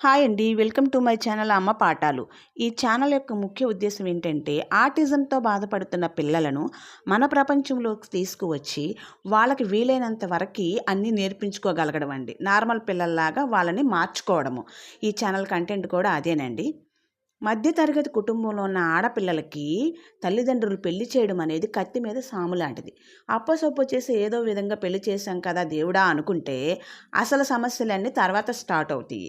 Hi అండి. Welcome to my channel అమ్మ పాఠాలు. ఈ ఛానల్ యొక్క ముఖ్య ఉద్దేశం ఏంటంటే ఆటిజంతో బాధపడుతున్న పిల్లలను మన ప్రపంచంలోకి తీసుకువచ్చి వాళ్ళకి వీలైనంత వరకు అన్నీ నేర్పించుకోగలగడం అండి. నార్మల్ పిల్లల్లాగా వాళ్ళని మార్చుకోవడము. ఈ ఛానల్ కంటెంట్ కూడా అదేనండి. మధ్యతరగతి కుటుంబంలో ఉన్న ఆడపిల్లలకి తల్లిదండ్రులు పెళ్ళి చేయడం అనేది కత్తి మీద సాము లాంటిది. అప్పసొప్పు చేసి ఏదో విధంగా పెళ్ళి చేశాం కదా దేవుడా అనుకుంటే అసలు సమస్యలన్నీ తర్వాత స్టార్ట్ అవుతాయి.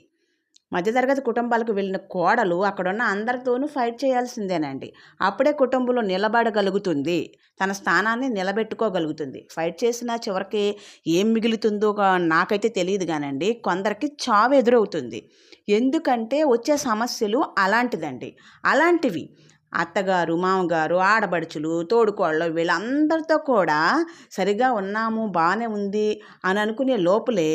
మధ్యతరగతి కుటుంబాలకు వెళ్ళిన కోడలు అక్కడున్న అందరితోనూ ఫైట్ చేయాల్సిందేనండి. అప్పుడే కుటుంబంలో నిలబడగలుగుతుంది. తన స్థానాన్ని నిలబెట్టుకోగలుగుతుంది. ఫైట్ చేసినా చివరికి ఏం మిగులుతుందో నాకైతే తెలియదు కానండి. కొందరికి చావు ఎదురవుతుంది. ఎందుకంటే వచ్చే సమస్యలు అలాంటిదండి. అలాంటివి. అత్తగారు మామగారు ఆడబడుచులు తోడుకోళ్ళు వీళ్ళందరితో కూడా సరిగా ఉన్నాము బాగానే ఉంది అని అనుకునే లోపలే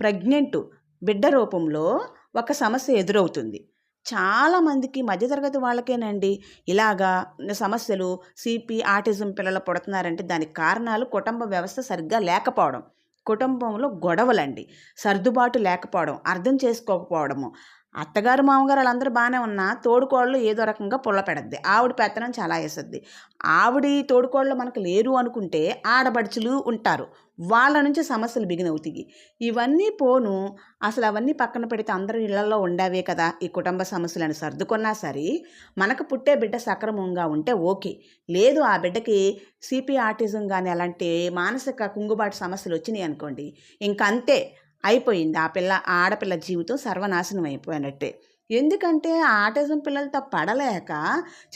ప్రెగ్నెంట్ బిడ్డ రూపంలో ఒక సమస్య ఎదురవుతుంది. చాలామందికి మధ్యతరగతి వాళ్ళకేనండి ఇలాగా సమస్యలు సిపి ఆటిజం పిల్లలు పుడుతున్నారంటే దానికి కారణాలు కుటుంబ వ్యవస్థ సరిగ్గా లేకపోవడం. కుటుంబంలో గొడవలండి. సర్దుబాటు లేకపోవడం అర్థం చేసుకోకపోవడము. అత్తగారు మామగారు వాళ్ళందరూ బాగానే ఉన్నా తోడుకోళ్ళు ఏదో రకంగా పుల్ల పెడద్ది. ఆవిడ పెత్తనం చాలా వేస్తుంది ఆవిడ తోడుకోళ్ళు మనకు లేరు అనుకుంటే ఆడబడుచులు ఉంటారు. వాళ్ళ నుంచి సమస్యలు బిగినవుతాయి ఇవన్నీ పోను అసలు అవన్నీ పక్కన పెడితే అందరూ ఇళ్ళలో ఉండవే కదా? ఈ కుటుంబ సమస్యలను సర్దుకున్నా సరే మనకు పుట్టే బిడ్డ సక్రమంగా ఉంటే ఓకే. లేదు ఆ బిడ్డకి సిపి ఆర్టిజం కానీ అలాంటి మానసిక కుంగుబాటు సమస్యలు వచ్చినాయి అనుకోండి ఇంకంతే. అయిపోయింది. ఆ పిల్ల ఆడపిల్ల జీవితం సర్వనాశనం అయిపోయినట్టే. ఎందుకంటే ఆ ఆటిజం పిల్లలతో పడలేక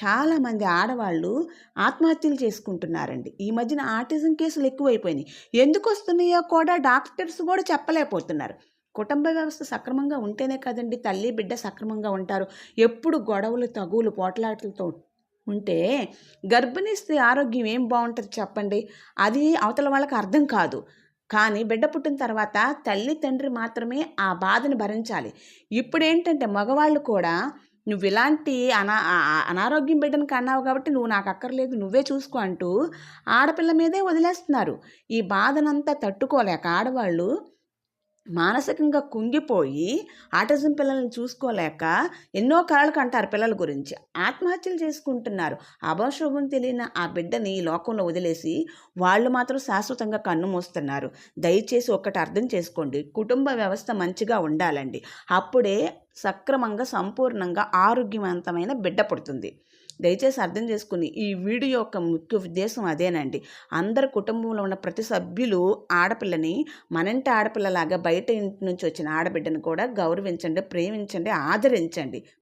చాలామంది ఆడవాళ్ళు ఆత్మహత్యలు చేసుకుంటున్నారండి. ఈ మధ్యన ఆటిజం కేసులు ఎక్కువైపోయినాయి. ఎందుకు వస్తున్నాయో కూడా డాక్టర్స్ కూడా చెప్పలేకపోతున్నారు. కుటుంబ వ్యవస్థ సక్రమంగా ఉంటేనే కదండి తల్లి బిడ్డ సక్రమంగా ఉంటారు. ఎప్పుడు గొడవలు తగులు పోట్లాటలతో ఉంటే గర్భిణీ స్త్రీ ఆరోగ్యం ఏం బాగుంటుంది చెప్పండి? అది అవతల వాళ్ళకి అర్థం కాదు. కానీ బిడ్డ పుట్టిన తర్వాత తల్లి తండ్రి మాత్రమే ఆ బాధను భరించాలి. ఇప్పుడు ఏంటంటే మగవాళ్ళు కూడా నువ్వు ఇలాంటి అనా అనారోగ్యం బిడ్డను కన్నావు కాబట్టి నువ్వు నాకు అక్కర్లేదు నువ్వే చూసుకో అంటూ ఆడపిల్ల మీదే వదిలేస్తున్నారు. ఈ బాధనంతా తట్టుకోలేక ఆడవాళ్ళు మానసికంగా కుంగిపోయి ఆటిజం పిల్లల్ని చూసుకోలేక ఎన్నో కళలకు కంటారు పిల్లల గురించి. ఆత్మహత్యలు చేసుకుంటున్నారు. అభశోభం తెలియని ఆ బిడ్డని ఈ లోకంలో వదిలేసి వాళ్ళు మాత్రం శాశ్వతంగా కన్ను మూస్తున్నారు. దయచేసి ఒక్కటి అర్థం చేసుకోండి. కుటుంబ వ్యవస్థ మంచిగా ఉండాలండి. అప్పుడే సక్రమంగా సంపూర్ణంగా ఆరోగ్యవంతమైన బిడ్డ పుడుతుంది. దయచేసి అర్థం చేసుకుని ఈ వీడియో యొక్క ముఖ్య ఉద్దేశం అదేనండి. అందరి కుటుంబంలో ఉన్న ప్రతి సభ్యులు ఆడపిల్లని మనంటి ఆడపిల్లలాగా బయట ఇంటి నుంచి వచ్చిన ఆడబిడ్డను కూడా గౌరవించండి ప్రేమించండి ఆదరించండి.